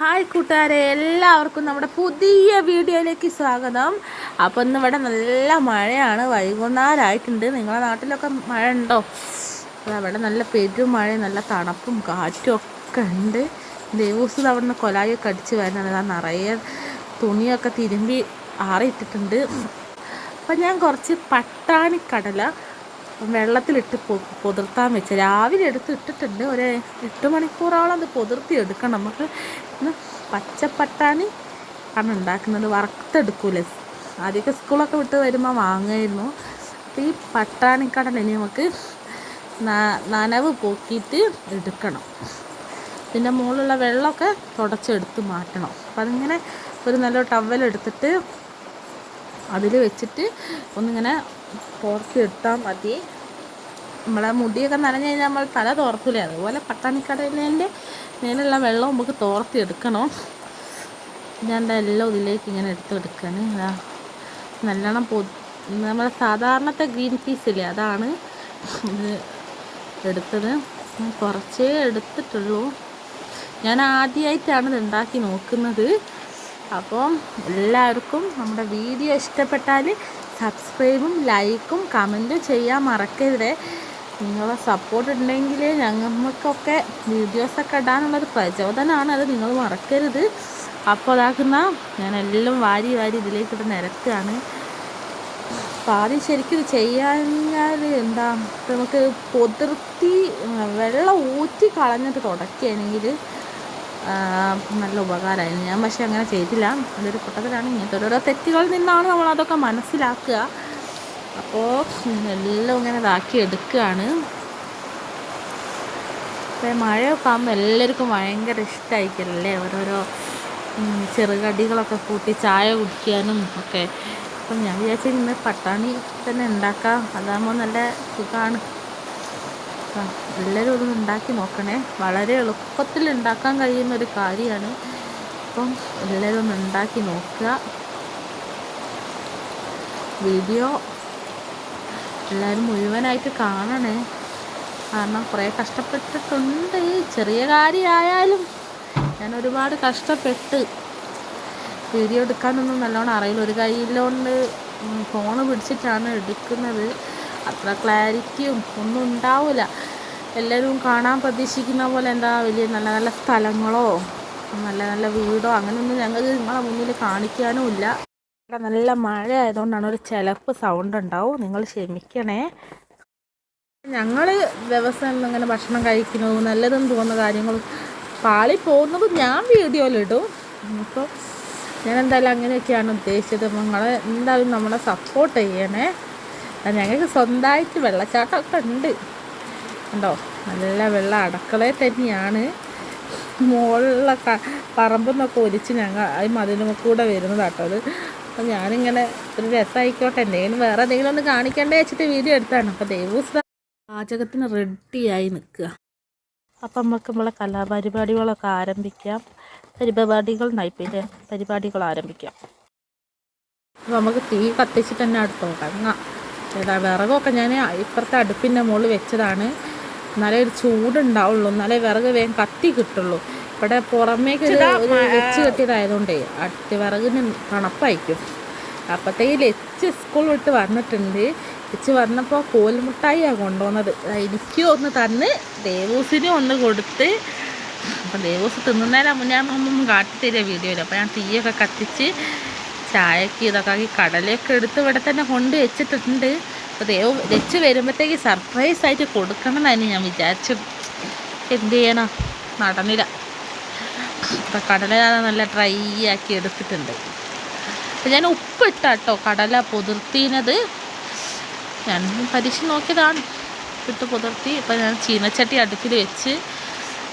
Hi കൂട്ടുകാരെ എല്ലാവർക്കും നമ്മുടെ പുതിയ വീഡിയോയിലേക്ക് സ്വാഗതം. അപ്പോൾ ഇന്ന് ഇവിടെ നല്ല മഴയാണ് വൈകുന്നേരമായിട്ടുണ്ട്. നിങ്ങളുടെ നാട്ടിലൊക്കെ മഴ ഉണ്ടോ അവിടെ നല്ല പെരും പെരുമഴ നല്ല തണുപ്പും കാറ്റും ഒക്കെ ഉണ്ട്. ദേവൂസ് അവിടെ നിന്ന് കൊലായൊക്കെ അടിച്ച് നിറയെ തുണിയൊക്കെ തിരുമ്പി ആറിയിട്ടിട്ടുണ്ട്. അപ്പം ഞാൻ കുറച്ച് പട്ടാണിക്കടല വെള്ളത്തിലിട്ട് പുതിർത്താൻ വെച്ച. രാവിലെ എടുത്ത് ഇട്ടിട്ടുണ്ട്. ഒരു എട്ട് മണിക്കൂറോളം അത് പൊതിർത്തി എടുക്കണം. നമുക്ക് പച്ചപ്പട്ടാണി ആണ് ഉണ്ടാക്കുന്നത്. വറുത്തെടുക്കൂലേ. ആദ്യമൊക്കെ സ്കൂളൊക്കെ വിട്ട് വരുമ്പോൾ വാങ്ങുമായിരുന്നു. അപ്പോൾ ഈ പട്ടാണിക്കടല ഇനി നമുക്ക് നനവ് പോക്കിയിട്ട് എടുക്കണം. പിന്നെ മുകളിലുള്ള വെള്ളമൊക്കെ തുടച്ചെടുത്ത് മാറ്റണം. അപ്പം അതിങ്ങനെ ഒരു നല്ല ടവൽ എടുത്തിട്ട് അതിൽ വെച്ചിട്ട് ഒന്നിങ്ങനെ തോർത്തി ഇട്ടാൽ മതി. നമ്മളെ മുടിയൊക്കെ നനഞ്ഞു കഴിഞ്ഞാൽ നമ്മൾ തല തോർത്തില്ലേ അതുപോലെ പട്ടാണിക്കടലിന്റെ മേലുള്ള വെള്ളം നമുക്ക് തോർത്തി എടുക്കണം ഞാൻ എല്ലാം ഇതിലേക്ക് ഇങ്ങനെ എടുത്തെടുക്കാണ്. നല്ലോണം പൊ നമ്മളെ സാധാരണത്തെ ഗ്രീൻ പീസ് ഇല്ലേ അതാണ് ഇത് എടുത്തത്. കുറച്ചേ എടുത്തിട്ടുള്ളൂ. ഞാൻ ആദ്യമായിട്ടാണ് ഇത് ഉണ്ടാക്കി നോക്കുന്നത്. അപ്പം എല്ലാവർക്കും നമ്മുടെ വീഡിയോ ഇഷ്ടപ്പെട്ടാൽ സബ്സ്ക്രൈബും ലൈക്കും കമന്റും ചെയ്യാൻ മറക്കരുത്. നിങ്ങളെ സപ്പോർട്ട് ഉണ്ടെങ്കിൽ ഞങ്ങൾക്കൊക്കെ വീഡിയോസൊക്കെ ഇടാനുള്ളൊരു പ്രചോദനമാണ് അത് നിങ്ങൾ മറക്കരുത്. അപ്പോൾ അതാക്കുന്ന ഞാൻ എല്ലാം വാരി വാരി ഇതിലേക്ക് ഇത് നിരത്തുകയാണ് ആദ്യം ശരിക്കും ചെയ്യാഞ്ഞാൽ എന്താ നമുക്ക് പൊതിർത്തി വെള്ളം ഊറ്റി കളഞ്ഞിട്ട് തുടക്കുകയാണെങ്കിൽ നല്ല ഉപകാരമായിരുന്നു. ഞാൻ പക്ഷേ അങ്ങനെ ചെയ്തില്ല. അതൊരു കൂട്ടത്തിലാണ്. ഇങ്ങനത്തെ ഓരോരോ തെറ്റുകളിൽ നിന്നാണ് നമ്മൾ അതൊക്കെ മനസ്സിലാക്കുക. അപ്പോൾ എല്ലാം ഇങ്ങനെ ഇതാക്കി എടുക്കുകയാണ്. അപ്പോൾ മഴയൊക്കെ ആകുമ്പോൾ എല്ലാവർക്കും ഭയങ്കര ഇഷ്ടമായിരിക്കല്ലേ ഓരോരോ ചെറുകടികളൊക്കെ കൂട്ടി ചായ കുടിക്കാനും ഒക്കെ. അപ്പം ഞാൻ വിചാരിച്ചു പട്ടാണി തന്നെ ഉണ്ടാക്കാം. അതാകുമ്പോൾ നല്ല സുഖമാണ് എല്ലാവരും ഇതൊന്ന് ഉണ്ടാക്കി നോക്കണേ. വളരെ എളുപ്പത്തിൽ ഉണ്ടാക്കാൻ കഴിയുന്ന ഒരു കാര്യമാണ്. അപ്പം എല്ലാവരും ഒന്ന് ഉണ്ടാക്കി നോക്കുക. വീഡിയോ എല്ലാവരും മുഴുവനായിട്ട് കാണണേ. കാരണം കുറേ കഷ്ടപ്പെട്ടിട്ടുണ്ട്. ചെറിയ കാര്യമായാലും ഞാൻ ഒരുപാട് കഷ്ടപ്പെട്ട് വീഡിയോ എടുക്കാനൊന്നും നല്ലോണം അറിയില്ല. ഒരു കയ്യിലോണ്ട്. ഫോണ് പിടിച്ചിട്ടാണ് എടുക്കുന്നത്. അത്ര ക്ലാരിറ്റിയും ഒന്നും ഉണ്ടാവില്ല. എല്ലാവരും കാണാൻ പ്രതീക്ഷിക്കുന്ന പോലെ എന്താ വലിയ നല്ല നല്ല സ്ഥലങ്ങളോ നല്ല നല്ല വീടോ അങ്ങനെയൊന്നും ഞങ്ങൾക്ക് നിങ്ങളെ മുന്നിൽ കാണിക്കാനുമില്ല ഇവിടെ നല്ല മഴ ആയതുകൊണ്ടാണ് ഒരു ചിലപ്പ് സൗണ്ട് ഉണ്ടാവും. നിങ്ങൾ ക്ഷമിക്കണേ. ഞങ്ങൾ ദിവസം ഇങ്ങനെ ഭക്ഷണം കഴിക്കുന്നതും നല്ലതെന്ന് തോന്നുന്ന കാര്യങ്ങൾ പാളി പോകുന്നതും ഞാൻ വീഡിയോയിലിടും അപ്പോൾ ഞാൻ എന്തായാലും അങ്ങനെയൊക്കെയാണ് ഉദ്ദേശിച്ചത്. നിങ്ങൾ എന്തായാലും നമ്മളെ സപ്പോർട്ട് ചെയ്യണേ. ഞങ്ങൾക്ക് സ്വന്തമായിട്ട് വെള്ളച്ചാട്ടമൊക്കെ ഉണ്ട്. ഉണ്ടോ നല്ല വെള്ളം അടക്കളയിൽ തന്നെയാണ്. മുകളിലുള്ള ക പറമ്പെന്നൊക്കെ ഒലിച്ച് ഞങ്ങൾ ഈ മതിലും കൂടെ വരുന്നതാട്ടോ അത്. അപ്പം ഞാനിങ്ങനെ ഒരു രസമായിക്കോട്ടെ എന്തെങ്കിലും വേറെ എന്തെങ്കിലും ഒന്ന് കാണിക്കണ്ടേ വെച്ചിട്ട് വീഡിയോ എടുത്താണ്. അപ്പോൾ ദേവൂസ് പാചകത്തിന് റെഡിയായി നിൽക്കുക. അപ്പം നമുക്ക് നമ്മളെ കലാപരിപാടികളൊക്കെ ആരംഭിക്കാം. പരിപാടികൾ നയിപ്പിന്റെ പരിപാടികൾ ആരംഭിക്കാം. അപ്പോൾ നമുക്ക് തീ കത്തിച്ചിട്ട് തന്നെ അടുത്ത് തുടങ്ങാം ഏതാ വിറകൊക്കെ ഞാൻ ഇപ്പുറത്തെ അടുപ്പിന്റെ മുകളിൽ വെച്ചതാണ്. എന്നാലേ ഒരു ചൂടുണ്ടാവുള്ളൂ. എന്നാലേ വിറക് വേഗം കത്തി കിട്ടുള്ളൂ. ഇവിടെ പുറമേക്ക് ഒരു വെച്ച് കെട്ടിയതായതുകൊണ്ടേ അടുത്ത വിറകിന് തണുപ്പായിരിക്കും. അപ്പോഴത്തേക്ക് എച്ച് സ്കൂൾ വിട്ട് വന്നിട്ടുണ്ട്. എച്ച് വന്നപ്പോൾ കോൽമുട്ടായിയാണ് കൊണ്ടുവന്നത് എനിക്കും ഒന്ന് തന്ന് ദേവൂസിനും ഒന്ന് കൊടുത്ത്. അപ്പം ദേവൂസ് തിന്നുന്നതിന് മുന്നേ ഒന്നും കാട്ടിത്തരിക വീഡിയോയിൽ അപ്പോൾ ഞാൻ തീയൊക്കെ കത്തിച്ച് ചായക്ക് ഇതൊക്കെ ആക്കി കടലയൊക്കെ എടുത്ത് ഇവിടെ തന്നെ കൊണ്ട് വെച്ചിട്ടുണ്ട്. അപ്പോൾ ദേവ് വെച്ച് വരുമ്പോഴത്തേക്ക് സർപ്രൈസ് ആയിട്ട് കൊടുക്കണം എന്നാണ് ഞാൻ വിചാരിച്ചു എന്ത് ചെയ്യണം? നടന്നില്ല. അപ്പം കടല നല്ല ഡ്രൈ ആക്കി എടുത്തിട്ടുണ്ട്. അപ്പം ഞാൻ ഉപ്പിട്ട കേട്ടോ കടല പുതിർത്തിനത്. ഞാൻ പരീക്ഷ നോക്കിയതാണ്. ഉപ്പിട്ട് പുതിർത്തി. ഇപ്പം ഞാൻ ചീനച്ചട്ടി അടുപ്പിൽ വെച്ച്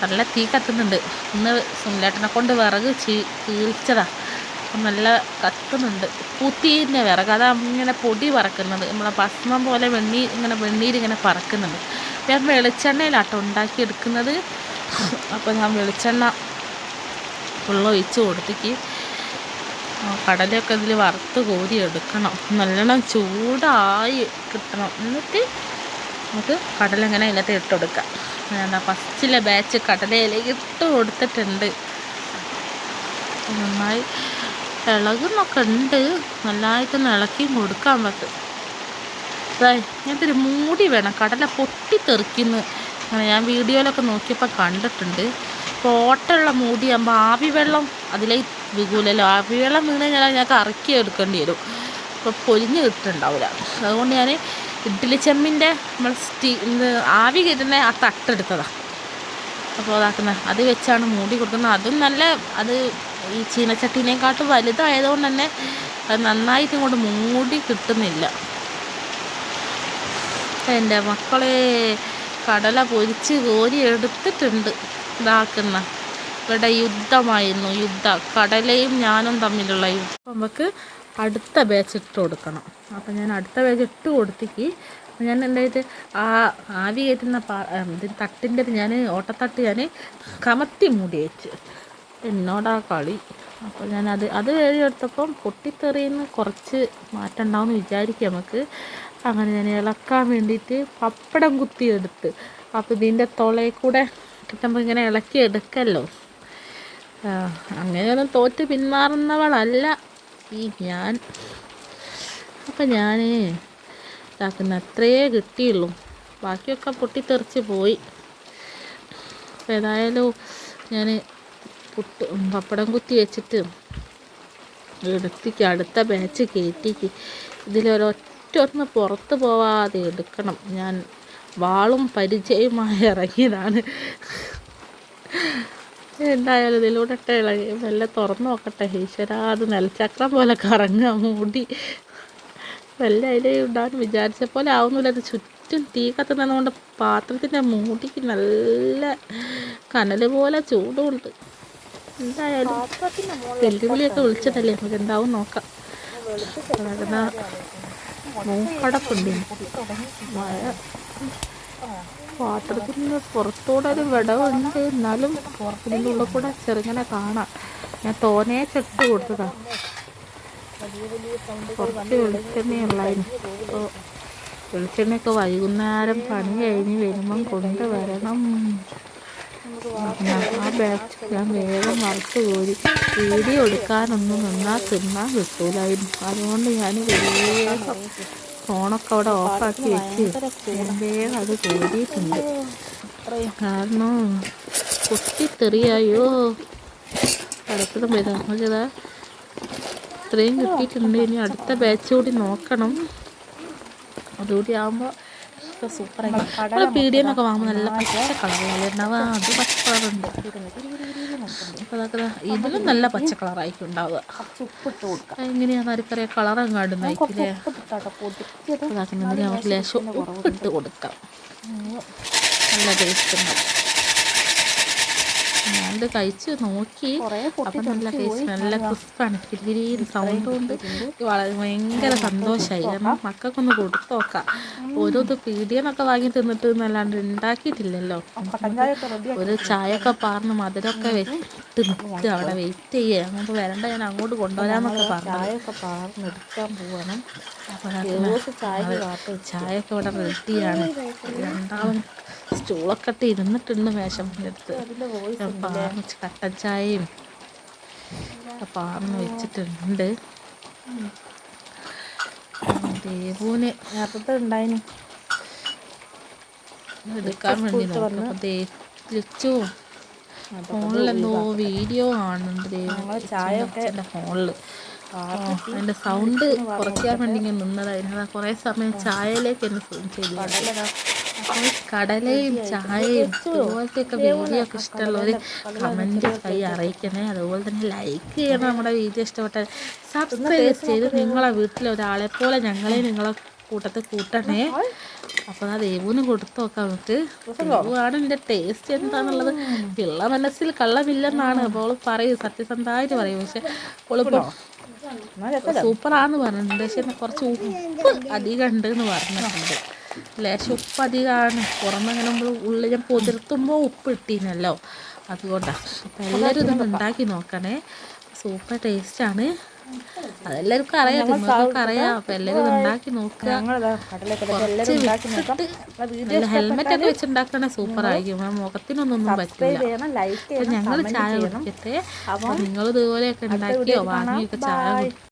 നല്ല തീ കത്തുന്നുണ്ട്. ഇന്ന് സുനിലേട്ടനെ കൊണ്ട് വിറക് ചീ കീഴ്ച്ചതാണ് അപ്പം നല്ല കത്തുന്നുണ്ട്. പുത്തിന്റെ വിറക്. അത് ഇങ്ങനെ പൊടി പറക്കുന്നത് നമ്മളെ ഭസ്മം പോലെ വെണ്ണീർ ഇങ്ങനെ വെണ്ണീർ ഇങ്ങനെ പറക്കുന്നുണ്ട് ഞാൻ വെളിച്ചെണ്ണയിലാട്ടോ ഉണ്ടാക്കിയെടുക്കുന്നത് അപ്പോൾ ഞാൻ വെളിച്ചെണ്ണ ഫുള്ള് ഒഴിച്ച് കൊടുത്തേക്ക്. കടലയൊക്കെ ഇതിൽ വറുത്ത് കോരി എടുക്കണം. നല്ലോണം ചൂടായി കിട്ടണം. എന്നിട്ട് നമുക്ക് കടല ഇങ്ങനെ അതിനകത്ത് ഇട്ട് കൊടുക്കാം. ഞാൻ ഫസ്റ്റിലെ ബാച്ച് കടലയിലേക്ക് ഇട്ട് കൊടുത്തിട്ടുണ്ട്. നന്നായി. ഇളകുന്നൊക്കെ ഉണ്ട്. നല്ലതായിട്ടൊന്ന് ഇളക്കിയും കൊടുക്കാൻ പറ്റും ഇങ്ങനത്തെ മൂടി വേണം. കടല പൊട്ടിത്തെറിക്കുന്നു. അങ്ങനെ ഞാൻ വീഡിയോയിലൊക്കെ നോക്കിയപ്പോൾ കണ്ടിട്ടുണ്ട്. അപ്പോൾ ഓട്ടമുള്ള മൂടിയാകുമ്പോൾ ആവി വെള്ളം അതിലേക്ക് വികൂലല്ലോ. ആവി വെള്ളം വീണ് കഴിഞ്ഞാൽ ഞങ്ങൾക്ക് ഇറക്കി എടുക്കേണ്ടി വരും. അപ്പോൾ പൊരിഞ്ഞ് കിട്ടുന്നുണ്ടാവില്ല അതുകൊണ്ട് ഞാൻ ഇഡ്ഡലി ചെമ്മിന്റെ നമ്മൾ സ്റ്റീ ആവി കയറ്റുന്ന ആ തട്ടെടുത്തതാണ് അപ്പോൾ അതാക്കുന്നത് അത് വെച്ചാണ് മൂടി കൊടുക്കുന്നത്. അതും നല്ല അത് ഈ ചീനച്ചട്ടീനെക്കാട്ടും വലുതായതുകൊണ്ട് തന്നെ അത് നന്നായിട്ട് ഇങ്ങോട്ട് മൂടി കിട്ടുന്നില്ല. എന്റെ മക്കളെ കടല പൊരിച്ച് കോരി എടുത്തിട്ടുണ്ട്. ഇതാക്കുന്ന ഇവിടെ യുദ്ധമായിരുന്നു യുദ്ധ. കടലയും ഞാനും തമ്മിലുള്ള യുദ്ധം. നമുക്ക് അടുത്ത ബാച്ച് ഇട്ട് കൊടുക്കണം. അപ്പം ഞാൻ അടുത്ത ബാച്ച് ഇട്ട് കൊടുത്തേക്ക്. ഞാൻ എന്തായിട്ട് ആ ആവി കയറ്റുന്ന പാ തട്ടിന്റെ ഞാൻ ഓട്ടത്തട്ട് ഞാൻ കമത്തി മൂടി വെച്ച്. എന്നോടാ കളി. അപ്പോൾ ഞാൻ അത് അത് എഴുതിയെടുത്തപ്പം പൊട്ടിത്തെറിയുന്ന കുറച്ച് മാറ്റം ഉണ്ടാവുമെന്ന് വിചാരിക്കും നമുക്ക്. അങ്ങനെ ഞാൻ ഇളക്കാൻ വേണ്ടിയിട്ട് പപ്പടം കുത്തിയെടുത്ത്. അപ്പോൾ ഇതിന്റെ തൊളയിൽ കൂടെ കിട്ടുമ്പോൾ ഇങ്ങനെ ഇളക്കി എടുക്കല്ലോ. അങ്ങനെയൊന്നും തോറ്റ് പിന്മാറുന്നവളല്ല ഈ ഞാൻ. അപ്പം ഞാൻ ഇതാക്കുന്ന അത്രയേ കിട്ടിയുള്ളൂ. ബാക്കിയൊക്കെ പൊട്ടിത്തെറിച്ച് പോയി. അപ്പോൾ ഏതായാലും ഞാൻ പുട്ട് പപ്പടം കുത്തി വെച്ചിട്ട് എടുത്തിക്ക് അടുത്ത ബാച്ച് കയറ്റിക്ക്. ഇതിലൊരൊറ്റ ഒന്ന് പുറത്ത് പോവാതെ എടുക്കണം. ഞാൻ വാളും പരിചയമായി ഇറങ്ങിയതാണ്. എന്തായാലും ഇതിലൂടെ ഇളകി മെല്ലെ തുറന്നു നോക്കട്ടെ. ഈശ്വരാ അത് നെൽച്ചക്രം പോലെ കറങ്ങുക മൂടി. വല്ല അതിലെ ഉണ്ടാകും വിചാരിച്ച പോലെ ആവുന്നില്ല. അത് ചുറ്റും തീ കത്തുന്നതുകൊണ്ട് പാത്രത്തിന്റെ മൂടിക്ക് നല്ല കനൽ പോലെ ചൂടുണ്ട്. എന്തായാലും വെല്ലുവിളിയൊക്കെ വിളിച്ചതല്ലേ നമുക്ക് എന്താവും നോക്കാം. അതാകുന്ന മൂക്കടപ്പുണ്ട്. മഴ. പാത്രത്തിന്റെ പുറത്തൂടെ ഒരു വിടവുണ്ട്. എന്നാലും ഇതിന്റെ ഉള്ളിൽ കൂടെ ചെറുങ്ങനെ കാണാം. ഞാൻ തോനെ ചെട്ട് കൊടുത്തതാ. കുറച്ച് വെളിച്ചെണ്ണയുള്ളതിന് അപ്പോൾ വെളിച്ചെണ്ണയൊക്കെ വൈകുന്നേരം പണി കഴിഞ്ഞ് വരുമ്പം കൊണ്ടുവരണം. ആ ബാച്ച് ഞാൻ വേഗം വറുത്ത് കോരി വീഡിയോ എടുക്കാനൊന്നും നിന്നാൽ തിന്നാൻ കിട്ടൂലായിരുന്നു അതുകൊണ്ട് ഞാൻ വേഗം ഫോണൊക്കെ അവിടെ ഓഫാക്കി വെച്ച് വേഗം അത് കോരിയിട്ടുണ്ട്. കാരണം പൊട്ടിത്തെറിയായോ അടുത്തതും നോക്കിയതാ ഇത്രയും കിട്ടിയിട്ടുണ്ട്. ഇനി അടുത്ത ബാച്ച് കൂടി നോക്കണം. അതുകൂടി ആകുമ്പോൾ സൂപ്പറായി നമ്മളെ പീടിയെന്നൊക്കെ വാങ്ങുമ്പോൾ നല്ല പച്ച കളറല്ലേ ഉണ്ടാവുക അത് പച്ച കളറുണ്ട് അപ്പോൾ അതൊക്കെ ഇതിലും നല്ല പച്ച കളറായിരിക്കും ഉണ്ടാവുക. എങ്ങനെയാണ് അരിക്കറിയ? കളർ കാണുന്നതായിരിക്കില്ലേ അതാക്കുന്നതിന് ലേശം ഉപ്പിട്ട് കൊടുക്കാം. നല്ല ടേസ്റ്റ് ഉണ്ടാവും. ഞാനിത് കഴിച്ച് നോക്കി. അപ്പം നല്ല ടേസ്റ്റ് നല്ല ക്രിസ്പാണ്. കിരികിരി സൗണ്ട് കൊണ്ട് വളരെ ഭയങ്കര സന്തോഷമായി കാരണം മക്കൾക്കൊന്ന് കൊടുത്തു നോക്കാം. ഓരോ ഇത് പീടിയെന്നൊക്കെ വാങ്ങി തിന്നിട്ട് എന്നല്ലാണ്ട് ഉണ്ടാക്കിയിട്ടില്ലല്ലോ ഒരു ചായയൊക്കെ പാർന്ന് മധുരമൊക്കെ വെച്ചിട്ട് നിൽക്കുക അവിടെ വെയിറ്റ് ചെയ്യുക അങ്ങോട്ട് വരണ്ട ഞാൻ അങ്ങോട്ട് കൊണ്ടുവരാന്നൊക്കെ പറഞ്ഞു ചായയൊക്കെ പാർന്നെടുക്കാൻ പോകണം അപ്പോൾ ചായയൊക്കെ ഇവിടെ റെഡിയാണ് രണ്ടാളും സ്റ്റൂളൊക്കെ ഇട്ട് ഇരുന്നിട്ടുണ്ട് മേശപ്പിന്റെ അടുത്ത് പാർന്ന് കട്ടൻ ചായയും പാർന്ന് വെച്ചിട്ടുണ്ട്. നേരത്തെ ഉണ്ടായിന്? എടുക്കാൻ വേണ്ടി നോക്കാം. ലച്ചു ഫോണിലെന്തോ വീഡിയോ കാണുന്നുണ്ട് ദേവു ചായയൊക്കെ അതിന്റെ ഫോണിൽ അതിന്റെ സൗണ്ട് കുറയ്ക്കാൻ വേണ്ടി ഇങ്ങനെ നിന്നതായിരുന്നു കുറെ സമയം ചായയിലേക്ക് എന്നെ ചെയ്തു. അപ്പോൾ കടലയും ചായയും ഇതുപോലത്തെയൊക്കെ വീഡിയോ ഒക്കെ ഇഷ്ടമുള്ളവർ കമന്റ് കൈ അറിയിക്കണേ. അതുപോലെ തന്നെ ലൈക്ക് ചെയ്യണം നമ്മുടെ വീഡിയോ ഇഷ്ടപ്പെട്ടാൽ സബ്സ്ക്രൈബ് ചെയ്ത് നിങ്ങളെ വീട്ടിലെ ഒരാളെ പോലെ ഞങ്ങളെ നിങ്ങളെ കൂട്ടത്തിൽ കൂട്ടണേ. അപ്പോൾ ആ ദേവുവിന് കൊടുത്തു നോക്കാം നമുക്ക് ദേവുവാണ് എന്റെ ടേസ്റ്റ് എന്താണെന്നുള്ളത് പിള്ള മനസ്സിൽ കള്ളമില്ലെന്നാണ് അപ്പോൾ അവൾ പറയും സത്യസന്ധമായിട്ട് പറയും. പക്ഷെ അവളിപ്പോൾ സൂപ്പറാന്ന് പറഞ്ഞിട്ടുണ്ട്. പക്ഷെ കുറച്ച് ഉപ്പ് അധികം ഉണ്ട് എന്ന് പറഞ്ഞിട്ടുണ്ട്. ലേശം ഉപ്പ് അധികമാണ് പുറമെങ്ങനെ നമ്മൾ ഉള്ളിൽ ഞാൻ പൊതിർത്തുമ്പോൾ ഉപ്പ് ഇട്ടീനല്ലോ അതുകൊണ്ടാണ് അപ്പം എല്ലാവരും ഇതൊന്ന് ഉണ്ടാക്കി നോക്കണേ. സൂപ്പർ ടേസ്റ്റാണ്. അതെല്ലാവർക്കും അറിയാം നിങ്ങൾക്കൊക്കെ അറിയാം അപ്പം എല്ലാവരും ഉണ്ടാക്കി നോക്കുക ഹെൽമെറ്റ് ഒക്കെ വെച്ചുണ്ടാക്കണേ സൂപ്പർ ആയിരിക്കും. മുഖത്തിനൊന്നും പറ്റില്ല അപ്പം ഞങ്ങൾ ചായ കുടിക്കട്ടെ. അപ്പം നിങ്ങൾ ഇതുപോലെയൊക്കെ ഉണ്ടാക്കിയോ? വാങ്ങിയൊക്കെ ചായ കുടി